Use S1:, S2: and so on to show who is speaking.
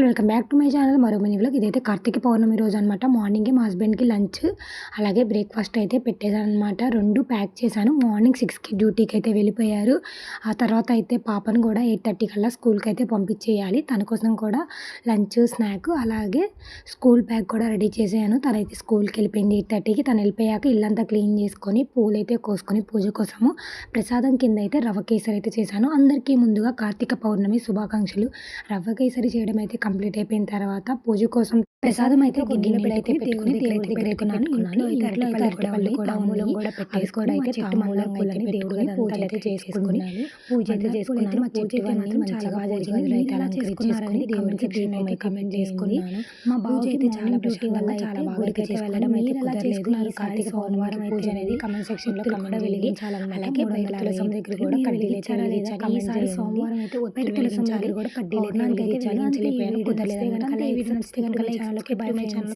S1: Hello welcome back to my channel మరో money vlog ఇదైతే కార్తీక పౌర్ణమి రోజు అనమాట మార్నింగే మా హస్బెండ్కి లంచ్ అలాగే బ్రేక్ఫాస్ట్ అయితే పెట్టేశాను అనమాట రెండు ప్యాక్ చేశాను. మార్నింగ్ సిక్స్కి డ్యూటీకి అయితే వెళ్ళిపోయారు. ఆ తర్వాత అయితే పాపను కూడా ఎయిట్ థర్టీ కల్లా స్కూల్కి అయితే పంపించేయాలి. తన కోసం కూడా లంచ్ స్నాక్ అలాగే స్కూల్ బ్యాగ్ కూడా రెడీ చేశాను. తనైతే స్కూల్కి వెళ్ళిపోయింది ఎయిట్ థర్టీకి తను వెళ్ళిపోయాక ఇల్లంతా క్లీన్ చేసుకొని పూలు అయితే కోసుకొని పూజ కోసము ప్రసాదం కింద అయితే రవ్వ కేసరి అయితే చేశాను. అందరికీ ముందుగా కార్తీక పౌర్ణమి శుభాకాంక్షలు. రవ్వ కేసరి చేయడం అయితే కంప్లీట్ అయిపోయిన తర్వాత పూజ కోసం ప్రసాదం అయితే ఒక గిన్నెలో అయితే పెట్టుకుని దేవుడి దగ్గర అయితే పెట్టుకున్నాను. ఇంట్లో అయితే అరటిపళ్ళు కూడా మూలం కూడా పెట్టేసుకొని అయితే చెట్టు మూలం అయితే దేవుడి పూజ అయితే చేసుకుని పూజ అయితే చేసుకున్నాను. మా చెట్టు అయితే మాత్రం చాలా బాగా జరిగింది. అయితే అలా చేసుకున్నారని దేవుడికి దీపం అయితే కమెంట్ చేసుకున్నాను. మా బాబు అయితే చాలా వల్ల చాలా బాగా అయితే అయితే కుదరలేదు. కార్తీక పౌర్ణమి పూజ అనేది కమెంట్ సెక్షన్లో కమెంట్ వెలిగించాలన్నమాట అలాగే బయట తులసం దగ్గర కూడా కడ్డీలు ఇచ్చారా లేదా? ఈసారి సోమవారం అయితే ఒత్తిడి తులసం దగ్గర కూడా కడ్డీలు అయితే వెలిగించాలి కుదరలేదు కనుక ఈ వీడియో నచ్చితే కనుక ఛానల్కి బై మై ఛానల్